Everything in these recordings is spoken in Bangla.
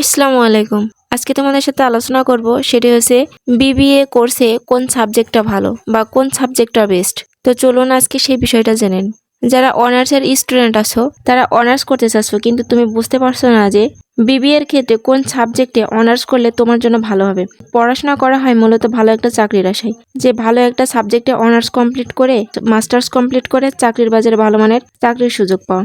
আসসালামু আলাইকুম। আজকে তোমাদের সাথে আলোচনা করব সেটি হচ্ছে বিবিএ কোর্সে কোন সাবজেক্টটা ভালো বা কোন সাবজেক্টটা বেস্ট। তো চলুন আজকে সেই বিষয়টা জেনে নিই। যারা অনার্সের স্টুডেন্ট আছো, তারা অনার্স করতে চাচ্ছ কিন্তু তুমি বুঝতে পারছ না যে বিবিএ এর ক্ষেত্রে কোন সাবজেক্টে অনার্স করলে তোমার জন্য ভালো হবে। পড়াশোনা করা হয় মূলত ভালো একটা চাকরির আশায়। যে ভালো একটা সাবজেক্টে অনার্স কমপ্লিট করে, মাস্টার্স কমপ্লিট করে চাকরির বাজারে ভালো মানের চাকরির সুযোগ পাওয়া।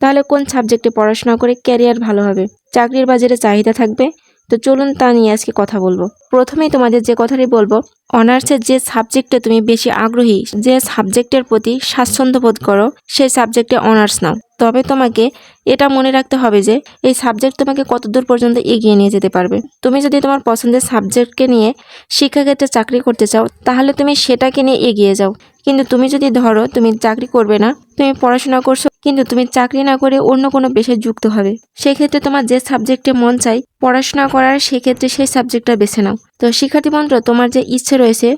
তাহলে কোন সাবজেক্টে পড়াশোনা করে ক্যারিয়ার ভালো হবে? চাকরির বাজারে চাহিদা থাকবে? তো চলুন তা নিয়ে আজকে কথা বলব। প্রথমেই তোমাদের যে কথাটি বলব, অনার্সের যে সাবজেক্টে তুমি বেশি আগ্রহী, যে সাবজেক্টের প্রতি স্বাচ্ছন্দ্য বোধ করো, সেই সাবজেক্টে অনার্স নাও। তবে তোমাকে এটা মনে রাখতে হবে যে, এই সাবজেক্ট তোমাকে কতদূর পর্যন্ত এগিয়ে নিয়ে যেতে পারবে। তুমি যদি তোমার পছন্দের সাবজেক্টকে নিয়ে শিক্ষাক্ষেত্রে চাকরি করতে চাও, তাহলে তুমি সেটাকে নিয়ে এগিয়ে যাও। কিন্তু তুমি যদি ধরো তুমি চাকরি করবে না, তুমি পড়াশোনা করছ, কিন্তু তুমি চাকরি না করে অন্য কোনো পেশায় যুক্ত হবে। সেক্ষেত্রে তোমার যে সাবজেক্টে মন চাই পড়াশোনা করার সেক্ষেত্রে সেই সাবজেক্টটা বেছে নাও। তো শিক্ষার্থী বন্ধুরা, তোমার যে ইচ্ছে রয়েছে,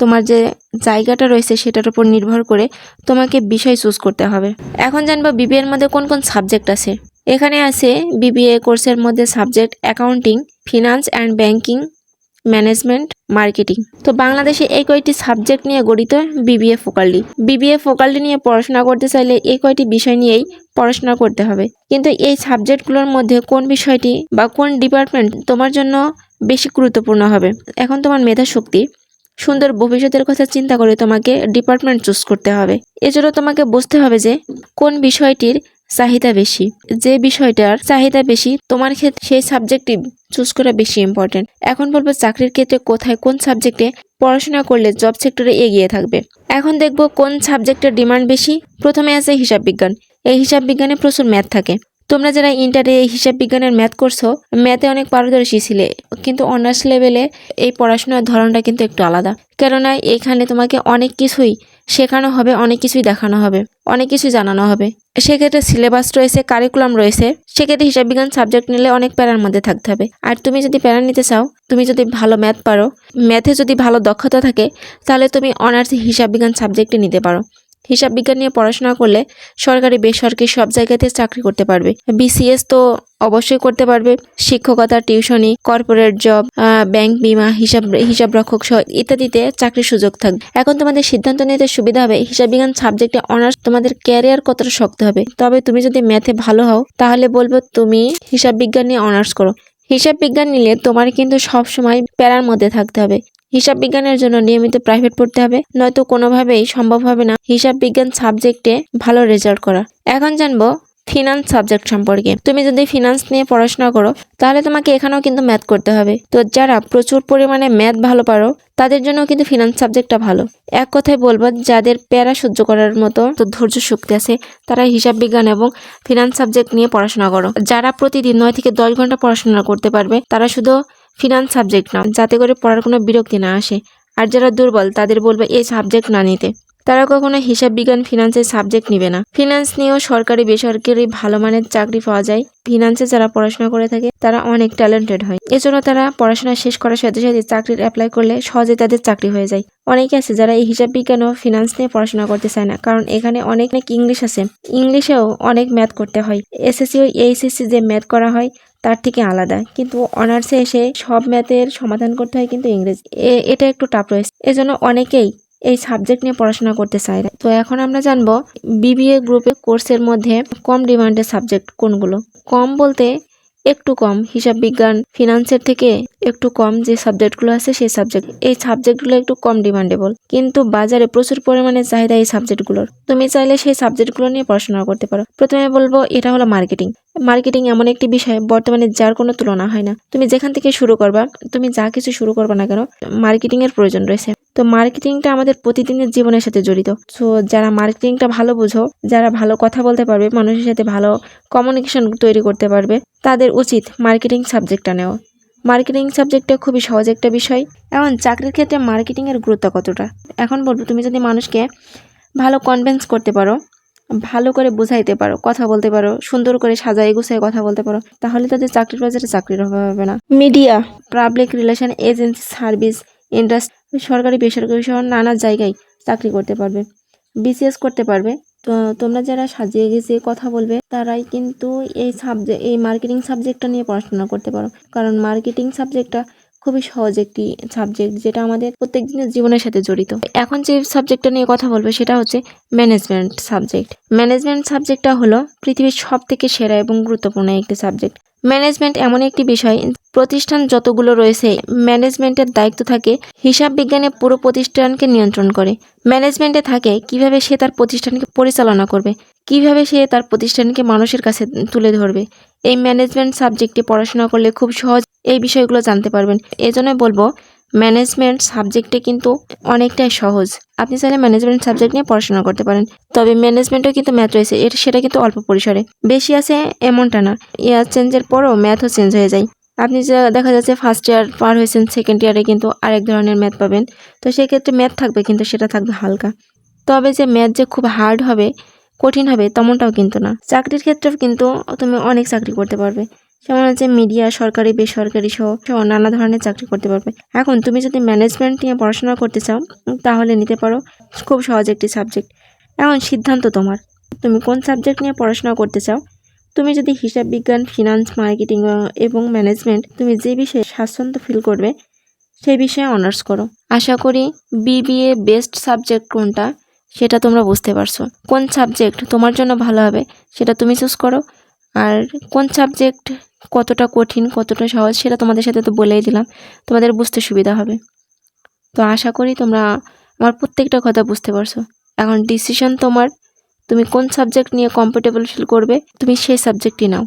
তোমার যে জায়গাটা রয়েছে সেটার উপর নির্ভর করে তোমাকে বিষয় চুজ করতে হবে। এখন জানব বিবিএর মধ্যে কোন কোন সাবজেক্ট আছে। এখানে আছে বিবিএ কোর্সের মধ্যে subject accounting finance and banking management, marketing. তো বাংলাদেশে এই কয়টি সাবজেক্ট নিয়ে গঠিত বিবিএ ফোকালটি। বিবিএ ফোকালটি নিয়ে পড়াশোনা করতে চাইলে এই কয়টি বিষয় নিয়েই পড়াশোনা করতে হবে। কিন্তু এই সাবজেক্টগুলোর মধ্যে কোন বিষয়টি বা কোন ডিপার্টমেন্ট তোমার জন্য বেশি গুরুত্বপূর্ণ হবে? এখন তোমার মেধা শক্তি। সুন্দর ভবিষ্যতের কথা চিন্তা করে তোমাকে ডিপার্টমেন্ট চুজ করতে হবে। এছাড়াও তোমাকে বুঝতে হবে যে কোন বিষয়টির চাহিদা বেশি। যে বিষয়টার চাহিদা বেশি, তোমার ক্ষেত্রে সেই সাবজেক্টটি চুজ করা বেশি ইম্পর্টেন্ট এখন বলব চাকরির ক্ষেত্রে কোথায় কোন সাবজেক্টে পড়াশোনা করলে জব সেক্টরে এগিয়ে থাকবে। এখন দেখব কোন সাবজেক্টের ডিমান্ড বেশি। প্রথমে আছে হিসাব বিজ্ঞান। এই হিসাব বিজ্ঞানে প্রচুর ম্যাথ থাকে। তোমরা যারা ইন্টারে হিসাব বিজ্ঞানের ম্যাথ করছ, ম্যাথে অনেক পারদর্শী ছিলে, কিন্তু অনার্স লেভেলে এই পড়াশোনার ধরনটা কিন্তু একটু আলাদা। কেননা এখানে তোমাকে অনেক কিছুই শেখানো হবে, অনেক কিছুই দেখানো হবে, অনেক কিছুই জানানো হবে। সেক্ষেত্রে সিলেবাস রয়েছে কারিকুলাম রয়েছে, সেক্ষেত্রে হিসাব বিজ্ঞান সাবজেক্ট নিলে অনেক প্যারার মধ্যে থাকতে হবে। আর তুমি যদি প্যারা নিতে চাও, তুমি যদি ভালো ম্যাথ পারো, ম্যাথে যদি ভালো দক্ষতা থাকে, তাহলে তুমি অনার্স হিসাব বিজ্ঞান সাবজেক্টে নিতে পারো। হিসাব বিজ্ঞান নিয়ে পড়াশোনা করলে সরকারি, বেসরকারি সব জায়গাতে চাকরি করতে পারবে। বিসিএস তো অবশ্যই করতে পারবে। শিক্ষকতা, টিউশনি, কর্পোরেট জব ব্যাংক বিমা, হিসাব হিসাব রক্ষক সহ ইত্যাদিতে চাকরির সুযোগ থাকবে। এখন তোমাদের সিদ্ধান্ত নিতে সুবিধা হবে। হিসাব বিজ্ঞান সাবজেক্টে অনার্স তোমাদের ক্যারিয়ার কতটা শক্ত হবে? তবে তুমি যদি ম্যাথে ভালো হও, তাহলে বলব তুমি হিসাব বিজ্ঞান নিয়ে অনার্স করো। হিসাব বিজ্ঞান নিলে তোমার কিন্তু সব সময় প্যারার মধ্যে থাকতে হবে। হিসাব বিজ্ঞানের জন্য নিয়মিত প্রাইভেট পড়তে হবে, নয়তো কোনোভাবেই সম্ভব হবে না হিসাব বিজ্ঞান সাবজেক্টে ভালো রেজাল্ট করা এখন জানব ফিনান্স সাবজেক্ট সম্পর্কে। তুমি যদি ফিনান্স নিয়ে পড়াশোনা করো, তাহলে তোমাকে এখানেও কিন্তু ম্যাথ করতে হবে। তো যারা প্রচুর পরিমাণে ম্যাথ ভালো পারো, তাদের জন্য কিন্তু ফিনান্স সাবজেক্টটা ভালো। এক কথায় বলব, যাদের প্যারা সহ্য করার মতো তো ধৈর্য শক্তি আছে, তারা হিসাব বিজ্ঞান এবং ফিনান্স সাবজেক্ট নিয়ে পড়াশোনা করো। যারা প্রতিদিন নয় থেকে দশ ঘণ্টা পড়াশোনা করতে পারবে, তারা শুধু ফিনান্স সাবজেক্ট নাও যাতে করে পড়ার কোনো বিরক্তি না আসে। আর যারা দুর্বল, তাদের বলবে এই সাবজেক্ট না নিতে। তারা কখনো হিসাব বিজ্ঞান ফিনান্সের সাবজেক্ট নিবে না। ফিনান্স নিয়েও সরকারি, বেসরকারি ভালো মানের চাকরি পাওয়া যায়। ফিনান্সে যারা পড়াশোনা করে থাকে, তারা অনেক ট্যালেন্টেড হয়। এজন্য তারা পড়াশোনা শেষ করার সাথে সাথে চাকরির অ্যাপ্লাই করলে সহজে তাদের চাকরি হয়ে যায়। অনেকে আছে যারা এই হিসাব বিজ্ঞান ও ফিনান্স নিয়ে পড়াশোনা করতে চায় না, কারণ এখানে অনেক অনেক ইংলিশ আছে। ইংলিশেও অনেক ম্যাথ করতে হয়। এসএসসি ও এইচএসসি যে ম্যাথ করা হয় তার থেকে আলাদা। কিন্তু অনার্সে এসে সব ম্যাথের সমাধান করতে হয় কিন্তু ইংরেজি। এটা একটু টাফ রয়েছে। এজন্য অনেকেই এই সাবজেক্ট নিয়ে পড়াশোনা করতে চায় না। তো এখন আমরা জানব বিবিএ গ্রুপে কোর্সের মধ্যে কম ডিমান্ডের সাবজেক্ট কোনগুলো? কম বলতে একটু কম। হিসাব বিজ্ঞান, ফিনান্সের থেকে একটু কম যে সাবজেক্টগুলো আছে সেই সাবজেক্ট, এই সাবজেক্টগুলো একটু কম ডিমান্ডেবল। কিন্তু বাজারে প্রচুর পরিমাণে চাহিদা এই সাবজেক্টগুলোর। তুমি চাইলে সেই সাবজেক্টগুলো নিয়ে পড়াশোনা করতে পারো। প্রথমে বলব, এটা হলো মার্কেটিং। মার্কেটিং এমন একটি বিষয়, বর্তমানে যার কোনো তুলনা হয় না। তুমি যেখান থেকে শুরু করবা, তুমি যা কিছু শুরু করবা না কেন মার্কেটিং এর প্রয়োজন রয়েছে। তো মার্কেটিংটা আমাদের প্রতিদিনের জীবনের সাথে জড়িত। সো যারা মার্কেটিংটা ভালো বুঝো, যারা ভালো কথা বলতে পারবে, মানুষের সাথে ভালো কমিউনিকেশন তৈরি করতে পারবে, তাদের উচিত মার্কেটিং সাবজেক্টটা নেওয়া। মার্কেটিং সাবজেক্টটা খুবই সহজ একটা বিষয়। এখন চাকরির ক্ষেত্রে মার্কেটিংয়ের গুরুত্ব কতটা? এখন বলব, তুমি যদি মানুষকে ভালো কনভিন্স করতে পারো, ভালো করে বোঝাইতে পারো, কথা বলতে পারো, সুন্দর করে সাজাই গুছাই কথা বলতে পারো, তাহলে তাদের চাকরির বাজারে চাকরির অভাব হবে না। Media public relation agency service industry সরকারি বেসরকারি সহ নানা জায়গায় চাকরি করতে পারবে বিসিএস করতে পারবে। তো তোমরা যারা সাজিয়ে গেছে কথা বলবে, তারাই কিন্তু এই সাবজেক্ট এই মার্কেটিং সাবজেক্টটা নিয়ে পড়াশোনা করতে পারো। কারণ মার্কেটিং সাবজেক্টটা খুবই সহজ একটি সাবজেক্ট যেটা আমাদের প্রত্যেক দিনের জীবনের সাথে জড়িত। এখন যে সাবজেক্টটা নিয়ে কথা বলব, সেটা হচ্ছে ম্যানেজমেন্ট সাবজেক্ট ম্যানেজমেন্ট সাবজেক্টটা হলো পৃথিবীর সব থেকে সেরা এবং গুরুত্বপূর্ণ একটি সাবজেক্ট ম্যানেজমেন্ট এমন একটি বিষয়। প্রতিষ্ঠান যতগুলো রয়েছে, ম্যানেজমেন্টের দায়িত্ব থাকে, হিসাব বিজ্ঞানে পুরো প্রতিষ্ঠানকে নিয়ন্ত্রণ করে। ম্যানেজমেন্টে থাকে কীভাবে সে তার প্রতিষ্ঠানকে পরিচালনা করবে, কীভাবে সে তার প্রতিষ্ঠানকে মানুষের কাছে তুলে ধরবে। এই ম্যানেজমেন্ট সাবজেক্টে পড়াশোনা করলে খুব সহজ এই বিষয়গুলো জানতে পারবেন। এজন্য বলব ম্যানেজমেন্ট সাবজেক্টে কিন্তু অনেকটাই সহজ। আপনি চাইলে ম্যানেজমেন্ট সাবজেক্ট নিয়ে পড়াশোনা করতে পারেন। তবে ম্যানেজমেন্টও কিন্তু ম্যাথ রয়েছে। এর সেটা কিন্তু অল্প পরিসরে। বেশি আছে এমনটা না। ইয়ার চেঞ্জের পরও ম্যাথও চেঞ্জ হয়ে যায়। আপনি যে দেখা যাচ্ছে ফার্স্ট ইয়ার পার হয়েছেন সেকেন্ড ইয়ারে কিন্তু আরেক ধরনের ম্যাথ পাবেন। তো সেক্ষেত্রে ম্যাথ থাকবে কিন্তু, সেটা থাকবে হালকা। তবে যে ম্যাথ যে খুব হার্ড হবে, কঠিন হবে, তেমনটাও কিন্তু না। চাকরির ক্ষেত্রেও কিন্তু তুমি অনেক চাকরি করতে পারবে। যেমন হচ্ছে মিডিয়া সরকারি, বেসরকারি সহ সহ নানা ধরনের চাকরি করতে পারবে। এখন তুমি যদি ম্যানেজমেন্ট নিয়ে পড়াশোনা করতে চাও তাহলে নিতে পারো খুব সহজ একটি সাবজেক্ট এখন সিদ্ধান্ত তোমার। তুমি কোন সাবজেক্ট নিয়ে পড়াশোনা করতে চাও? তুমি যদি হিসাব বিজ্ঞান ফিনান্স মার্কেটিং এবং ম্যানেজমেন্ট তুমি যে বিষয়ে স্বাচ্ছন্দ্য ফিল করবে, সেই বিষয়ে অনার্স করো। আশা করি বিবিএ বেস্ট সাবজেক্ট কোনটা, সেটা তোমরা বুঝতে পারছ। কোন সাবজেক্ট তোমার জন্য ভালো হবে, সেটা তুমি চুজ করো। আর কোন সাবজেক্ট কতটা কঠিন, কতটা সহজ সেটা তোমাদের সাথে তো বলেই দিলাম। তোমাদের বুঝতে সুবিধা হবে। তো আশা করি তোমরা আমার প্রত্যেকটা কথা বুঝতে পারছ। এখন ডিসিশন তোমার। তুমি কোন সাবজেক্ট নিয়ে কমফোর্টেবল ফিল করবে, তুমি সেই সাবজেক্টই নাও।